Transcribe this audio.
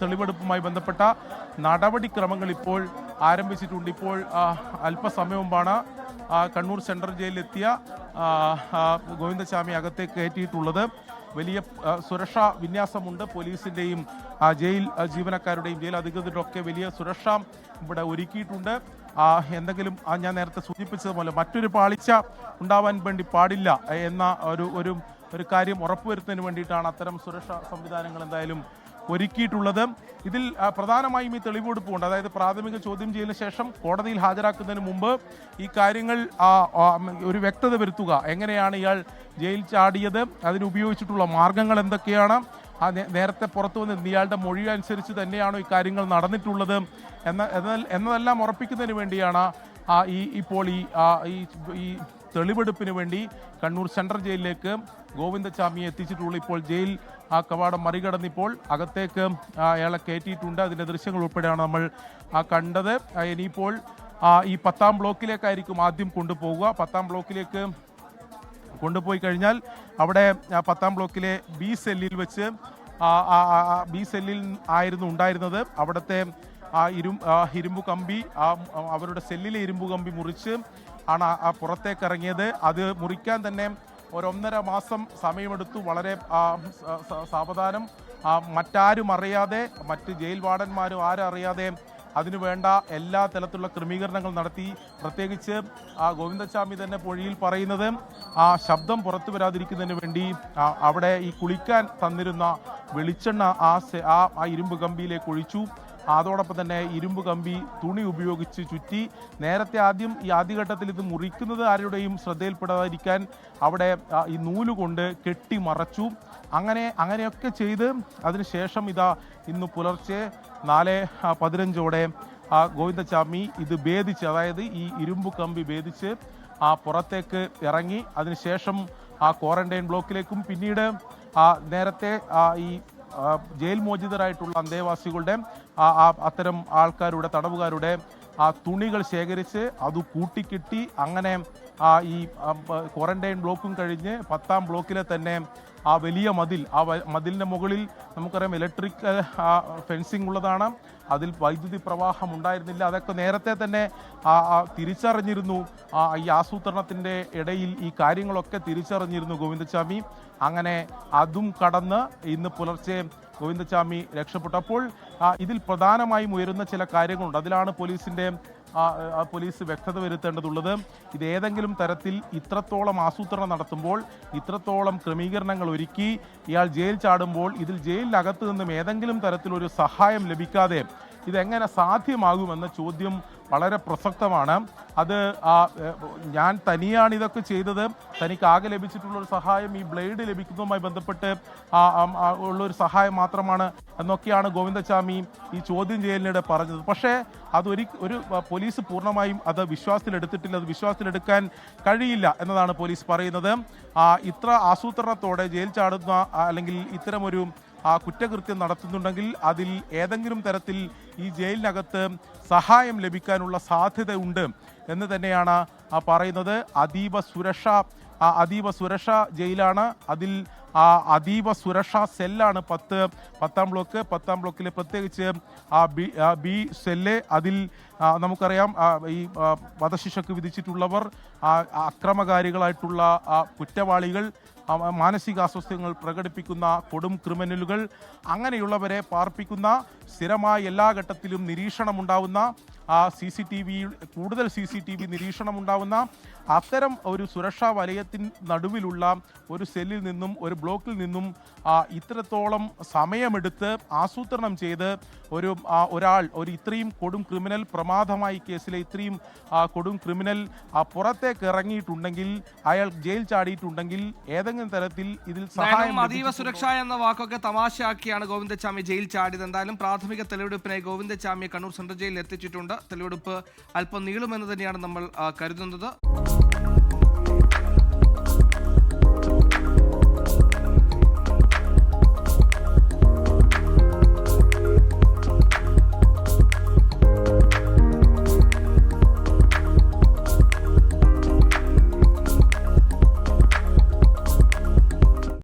തെളിവെടുപ്പുമായി ബന്ധപ്പെട്ട നടപടിക്രമങ്ങൾ ഇപ്പോൾ ആരംഭിച്ചിട്ടുണ്ട്. ഇപ്പോൾ അല്പസമയം മുമ്പാണ് കണ്ണൂർ സെൻട്രൽ ജയിലിലെത്തിയ ഗോവിന്ദസ്വാമി അകത്തേക്ക് കയറ്റിയിട്ടുള്ളത്. വലിയ സുരക്ഷാ വിന്യാസമുണ്ട്. പോലീസിന്റെയും ജയിൽ ജീവനക്കാരുടെയും ജയിൽ അധികൃതരുടെ ഒക്കെ വലിയ സുരക്ഷ ഇവിടെ ഒരുക്കിയിട്ടുണ്ട്. എന്തെങ്കിലും ഞാൻ നേരത്തെ സൂചിപ്പിച്ചതുപോലെ മറ്റൊരു പാളിച്ച ഉണ്ടാവാൻ വേണ്ടി പാടില്ല എന്ന ഒരു ഒരു ഒരു കാര്യം ഉറപ്പുവരുത്തുന്നതിന് വേണ്ടിയിട്ടാണ് അത്തരം സുരക്ഷാ സംവിധാനങ്ങൾ എന്തായാലും ഒരുക്കിയിട്ടുള്ളത്. ഇതിൽ പ്രധാനമായും ഈ തെളിവെടുപ്പുണ്ട്. അതായത് പ്രാഥമിക ചോദ്യം ചെയ്യലിന് ശേഷം കോടതിയിൽ ഹാജരാക്കുന്നതിന് മുമ്പ് ഈ കാര്യങ്ങൾ ഒരു വ്യക്തത വരുത്തുക. എങ്ങനെയാണ് ഇയാൾ ജയിൽ ചാടിയത്? അതിന് ഉപയോഗിച്ചിട്ടുള്ള മാർഗങ്ങൾ എന്തൊക്കെയാണ്? ആ നേരത്തെ പുറത്തു വന്ന് ഇയാളുടെ മൊഴി അനുസരിച്ച് തന്നെയാണോ ഈ കാര്യങ്ങൾ നടന്നിട്ടുള്ളത്? എന്ന എന്ന- എന്നതെല്ലാം ഉറപ്പിക്കുന്നതിന് വേണ്ടിയാണ് ഈ ഇപ്പോൾ ഈ തെളിവെടുപ്പിന് വേണ്ടി കണ്ണൂർ സെൻട്രൽ ജയിലിലേക്ക് ഗോവിന്ദചാമിയെ എത്തിച്ചിട്ടുള്ളൂ. ഇപ്പോൾ ജയിൽ ആ കവാടം മറികടന്നിപ്പോൾ അകത്തേക്ക് അയാളെ കയറ്റിയിട്ടുണ്ട്. അതിന്റെ ദൃശ്യങ്ങൾ ഉൾപ്പെടെയാണ് നമ്മൾ കണ്ടത്. ഇനിയിപ്പോൾ ഈ പത്താം ബ്ലോക്കിലേക്കായിരിക്കും ആദ്യം കൊണ്ടുപോവുക. പത്താം ബ്ലോക്കിലേക്ക് കൊണ്ടുപോയി കഴിഞ്ഞാൽ അവിടെ പത്താം ബ്ലോക്കിലെ ബി സെല്ലിൽ വെച്ച് ബി സെല്ലിൽ ആയിരുന്നു ഉണ്ടായിരുന്നത്. അവിടുത്തെ ആ ഇരു ഇരുമ്പ് കമ്പി ആ അവരുടെ സെല്ലിലെ ഇരുമ്പു കമ്പി മുറിച്ച് ആണ് ആ പുറത്തേക്ക് ഇറങ്ങിയത്. അത് മുറിക്കാൻ തന്നെ ഒരൊന്നര മാസം സമയമെടുത്തു. വളരെ സാവധാനം. മറ്റാരും അറിയാതെ മറ്റ് ജയിൽ വാർഡന്മാരും ആരും അറിയാതെ അതിനു വേണ്ട എല്ലാ തരത്തിലുള്ള ക്രമീകരണങ്ങൾ നടത്തി. പ്രത്യേകിച്ച് ആ ഗോവിന്ദസ്വാമി തന്നെ പൊഴിയിൽ പറയുന്നത് ആ ശബ്ദം പുറത്തു വരാതിരിക്കുന്നതിന് വേണ്ടി അവിടെ ഈ കുളിക്കാൻ തന്നിരുന്ന വെളിച്ചെണ്ണ ആ ആ ഇരുമ്പ് കമ്പിയിലേക്ക് ഒഴിച്ചു. അതോടൊപ്പം തന്നെ ഇരുമ്പ് കമ്പി തുണി ഉപയോഗിച്ച് ചുറ്റി. നേരത്തെ ആദ്യം ഈ ആദ്യഘട്ടത്തിൽ ഇത് മുറിക്കുന്നത് ആരുടെയും ശ്രദ്ധയിൽപ്പെടാതിരിക്കാൻ അവിടെ ഈ നൂൽ കൊണ്ട് കെട്ടി മറച്ചു. അങ്ങനെ അങ്ങനെയൊക്കെ ചെയ്ത് അതിനുശേഷം ഇതാ ഇന്ന് പുലർച്ചെ നാല് പതിനഞ്ചോടെ ആ ഗോവിന്ദചാമി ഇത് ഭേദിച്ച് അതായത് ഈ ഇരുമ്പ് കമ്പി ഭേദിച്ച് ആ പുറത്തേക്ക് ഇറങ്ങി. അതിനുശേഷം ആ ക്വാറന്റൈൻ ബ്ലോക്കിലേക്കും പിന്നീട് ആ നേരത്തെ ആ ഈ ജയിൽ മോചിതരായിട്ടുള്ള അന്തേവാസികളുടെ അത്തരം ആൾക്കാരുടെ തടവുകാരുടെ ആ തുണികൾ ശേഖരിച്ച് അത് കൂട്ടിക്കിട്ടി അങ്ങനെ ഈ ക്വാറന്റൈൻ ബ്ലോക്കും കഴിഞ്ഞ് പത്താം ബ്ലോക്കിലെ തന്നെ ആ വലിയ മതിൽ ആ മതിലിന്റെ മുകളിൽ നമുക്കറിയാം ഇലക്ട്രിക് ഫെൻസിങ് ഉള്ളതാണ്. അതിൽ വൈദ്യുതി പ്രവാഹം ഉണ്ടായിരുന്നില്ല. അതൊക്കെ നേരത്തെ തന്നെ തിരിച്ചറിഞ്ഞിരുന്നു. ഈ ആസൂത്രണത്തിന്റെ ഇടയിൽ ഈ കാര്യങ്ങളൊക്കെ തിരിച്ചറിഞ്ഞിരുന്നു ഗോവിന്ദസ്വാമി. അങ്ങനെ അതും കടന്ന് ഇന്ന് പുലർച്ചെ ഗോവിന്ദസ്വാമി രക്ഷപ്പെട്ടപ്പോൾ ഇതിൽ പ്രധാനമായും ഉയരുന്ന ചില കാര്യങ്ങളുണ്ട്. അതിലാണ് ആ, പോലീസ് വ്യക്തത വരുത്തേണ്ടതുള്ളത് ഇത് ഏതെങ്കിലും തരത്തിൽ ഇത്രത്തോളം ആസൂത്രണം നടത്തുമ്പോൾ ഇത്രത്തോളം ക്രമീകരണങ്ങൾ ഒരുക്കി ഇയാൾ ജയിൽ ചാടുമ്പോൾ ഇതിൽ ജയിലിനകത്ത് നിന്നും ഏതെങ്കിലും തരത്തിലൊരു സഹായം ലഭിക്കാതെ ഇതെങ്ങനെ സാധ്യമാകുമെന്ന ചോദ്യം വളരെ പ്രസക്തമാണ്. അത് ഞാൻ തനിയാണ് ഇതൊക്കെ ചെയ്തത്. തനിക്ക് ആകെ ലഭിച്ചിട്ടുള്ള ഒരു സഹായം ഈ ബ്ലേഡ് ലഭിക്കുന്നതുമായി ബന്ധപ്പെട്ട് ഉള്ളൊരു സഹായം മാത്രമാണ് എന്നൊക്കെയാണ് ഗോവിന്ദസ്വാമി ഈ ചോദ്യം ചെയ്യലിനിടെ പറഞ്ഞത്. പക്ഷേ അത് ഒരു പോലീസ് പൂർണമായും അത് വിശ്വാസത്തിലെടുത്തിട്ടില്ല. അത് വിശ്വാസത്തിലെടുക്കാൻ കഴിയില്ല എന്നതാണ് പോലീസ് പറയുന്നത്. ഇത്ര ആസൂത്രണത്തോടെ ജയിൽ ചാടുന്ന അല്ലെങ്കിൽ ഇത്തരമൊരു കുറ്റകൃത്യം നടത്തുന്നുണ്ടെങ്കിൽ അതിൽ ഏതെങ്കിലും തരത്തിൽ ഈ ജയിലിനകത്ത് സഹായം ലഭിക്കാനുള്ള സാധ്യത ഉണ്ട് എന്ന് തന്നെയാണ് ആ പറയുന്നത്. അതീവ സുരക്ഷ ആ അതീവ സുരക്ഷ ജയിലാണ്. അതിൽ ആ അതീവ സുരക്ഷാ സെല്ലാണ് പത്ത് പത്താം ബ്ലോക്ക്. പത്താം ബ്ലോക്കിലെ പ്രത്യേകിച്ച് ആ ബി ആ ബി സെല്ല്. അതിൽ നമുക്കറിയാം ഈ ആ, വധശിക്ഷക്ക് വിധിച്ചിട്ടുള്ളവർ ആ, അക്രമകാരികളായിട്ടുള്ള ആ, കുറ്റവാളികൾ ആ, മാനസികാസ്വാസ്ഥ്യങ്ങൾ പ്രകടിപ്പിക്കുന്ന കൊടും ക്രിമിനലുകൾ അങ്ങനെയുള്ളവരെ പാർപ്പിക്കുന്ന സ്ഥിരമായ എല്ലാ ഘട്ടത്തിലും നിരീക്ഷണമുണ്ടാവുന്ന ആ സി സി ടി വി കൂടുതൽ സി സി ടി വി നിരീക്ഷണം ഉണ്ടാവുന്ന അത്തരം ഒരു സുരക്ഷാ വലയത്തിന് നടുവിലുള്ള ഒരു സെല്ലിൽ നിന്നും ഒരു ബ്ലോക്കിൽ നിന്നും ഇത്രത്തോളം സമയമെടുത്ത് ആസൂത്രണം ചെയ്ത് ഒരു ഒരാൾ ഒരു ഇത്രയും കൊടും ക്രിമിനൽ പ്രമാദമായി കേസിലെ ഇത്രയും കൊടും ക്രിമിനൽ പുറത്തേക്ക് ഇറങ്ങിയിട്ടുണ്ടെങ്കിൽ അയാൾ ജയിൽ ചാടിയിട്ടുണ്ടെങ്കിൽ ഏതെങ്കിലും തരത്തിൽ ഇതിൽ സഹായം അതീവ സുരക്ഷ എന്ന വാക്കൊക്കെ തമാശയാക്കിയാണ് ഗോവിന്ദച്ചാമി ജയിൽ ചാടിയത്. എന്തായാലും പ്രാഥമിക തെളിവെടുപ്പിനായി ഗോവിന്ദച്ചാമിയെ കണ്ണൂർ സെൻട്രൽ ജയിലിൽ എത്തിച്ചിട്ടുണ്ട്. തെളിവെടുപ്പ് അല്പം നീളുമെന്ന് തന്നെയാണ് നമ്മൾ കരുതുന്നത്.